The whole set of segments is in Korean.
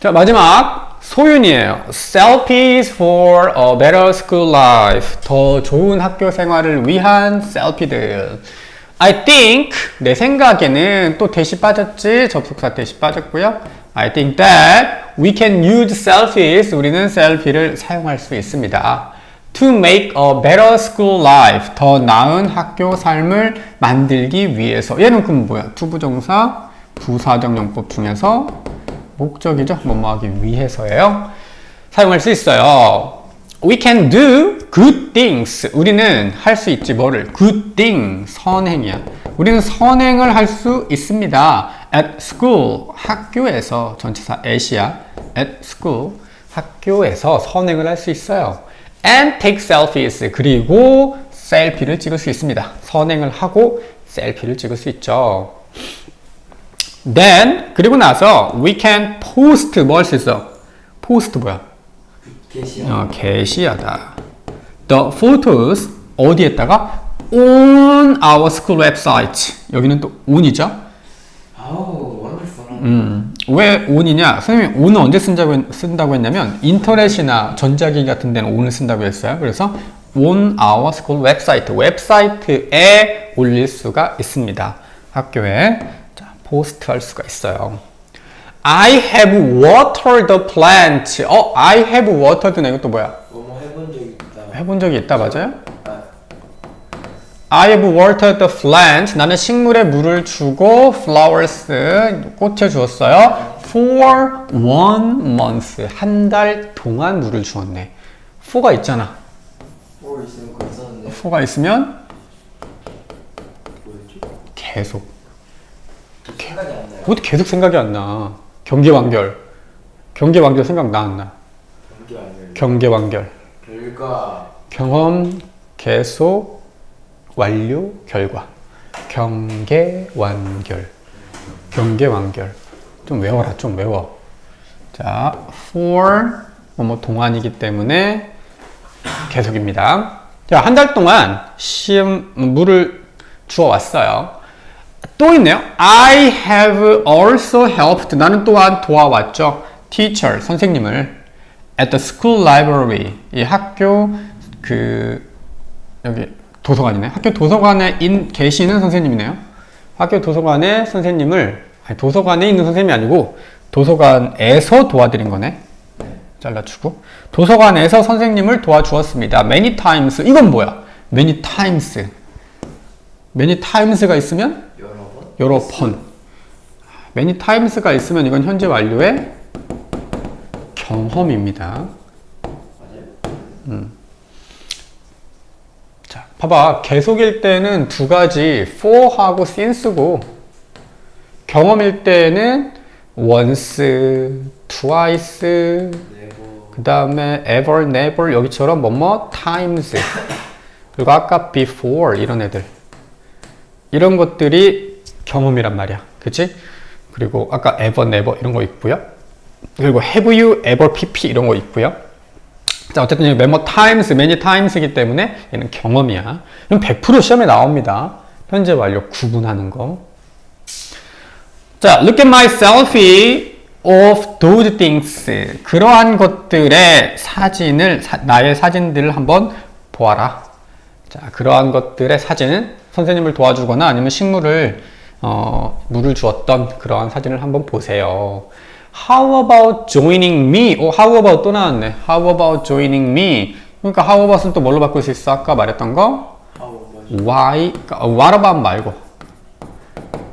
자, 마지막 소윤이에요. Selfies for a better school life. 더 좋은 학교 생활을 위한 셀피들. I think 내 생각에는 또 대시 빠졌지. 접속사 대시 빠졌고요. I think that we can use selfies. 우리는 셀피를 사용할 수 있습니다. To make a better school life. 더 나은 학교 삶을 만들기 위해서. 얘는 그럼 뭐야? 투부정사 부사적 용법 중에서 목적이죠. 뭐뭐 하기 위해서예요. 사용할 수 있어요. We can do good things. 우리는 할 수 있지 뭐를? good thing. 선행이야. 우리는 선행을 할 수 있습니다. at school. 학교에서 전치사 at이야. at school. 학교에서 선행을 할 수 있어요. and take selfies. 그리고 셀피를 찍을 수 있습니다. 선행을 하고 셀피를 찍을 수 있죠. Then 그리고 나서 we can post 뭐 할 수 있어? post 뭐야? 게시야. 어, 게시하다. The photos 어디에다가 on our school website. 여기는 또 on이죠. 아우. 음, 왜 on이냐? 선생님이 on은 언제 쓴다고, 했- 쓴다고 했냐면 인터넷이나 전자기기 같은 데는 on을 쓴다고 했어요. 그래서 on our school website. 웹사이트에 올릴 수가 있습니다. 학교에 자, 포스트 할 수가 있어요. I have watered the plant. 어, I have watered. 이것도 뭐야? 뭐뭐 해본 적 있다. 해본 적이 있다, 맞아요? 아, I have watered the plant. 나는 식물에 물을 주고 flowers 꽃에 주었어요. For one month. 한 달 동안 물을 주었네. for가 있잖아. 뭐 있으면 for가 있으면 뭐였지? 계속. 어떻게 계속 생각이 안 나? 경계 완결. 경계 완결 생각 나 안 나? 경계 완결. 결과 경험 계속 완료 결과. 경계 완결. 경계 완결. 좀 외워라, 좀 외워. 자, for 뭐뭐 동안이기 때문에 계속입니다. 자, 한 달 동안 시험 물을 주어 왔어요. 또 있네요. I have also helped. 나는 또한 도와왔죠. Teacher, 선생님을 at the school library. 이 학교 그 여기 도서관이네. 학교 도서관에 인 계시는 선생님이네요. 학교 도서관에 선생님을 아니 도서관에 있는 선생님이 아니고 도서관에서 도와드린 거네. 잘라주고 도서관에서 선생님을 도와주었습니다. Many times 이건 뭐야? Many times. Many times가 있으면 여러 번. Many times가 있으면 이건 현재 완료의 경험입니다. 맞아요. 자, 봐봐. 계속일 때는 두 가지 for하고 since고 경험일 때는 once, twice, 그 다음에 ever, never 여기처럼 뭐뭐 times 그리고 아까 before 이런 애들 이런 것들이 경험이란 말이야. 그치? 그리고 아까 ever, never 이런 거 있고요. 그리고 have you ever pp 이런 거 있고요. 자, 어쨌든 여기 many times, many times이기 때문에 얘는 경험이야. 그럼 100% 시험에 나옵니다. 현재 완료 구분하는 거. 자, look at my selfie of those things. 그러한 것들의 사진을, 사- 나의 사진들을 한번 보아라. 자, 그러한 것들의 사진, 선생님을 도와주거나 아니면 식물을, 어, 물을 주었던 그러한 사진을 한번 보세요. How about joining me? 오, how about 또 나왔네. How about joining me? 그러니까 how about은 또 뭘로 바꿀 수 있어? 아까 말했던 거? Why? 그러니까 what about 말고.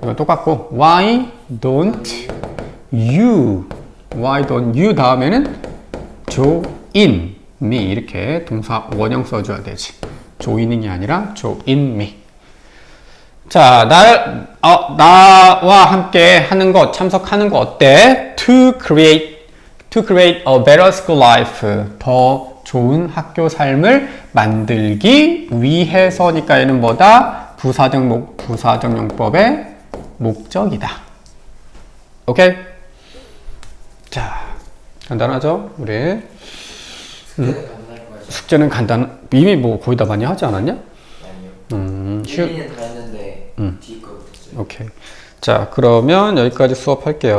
이거 똑같고. Why don't you? Why don't you 다음에는 join me 이렇게 동사 원형 써줘야 되지. joining이 아니라 join me. 자, 나, 어, 나와 함께 하는 것, 참석하는 거 어때? To create, to create a better school life. 더 좋은 학교 삶을 만들기 위해서니까 얘는 뭐다? 부사적 목, 부사적 용법의 목적이다. 오케이? 자, 간단하죠? 우리 거야. 숙제는 간단, 이미 뭐 거의 다 많이 하지 않았냐? 아니요. 음, 휴, 1, 2는 다 했는데 뒤에 거 못했어요. 오케이. 자, 그러면 여기까지 수업할게요.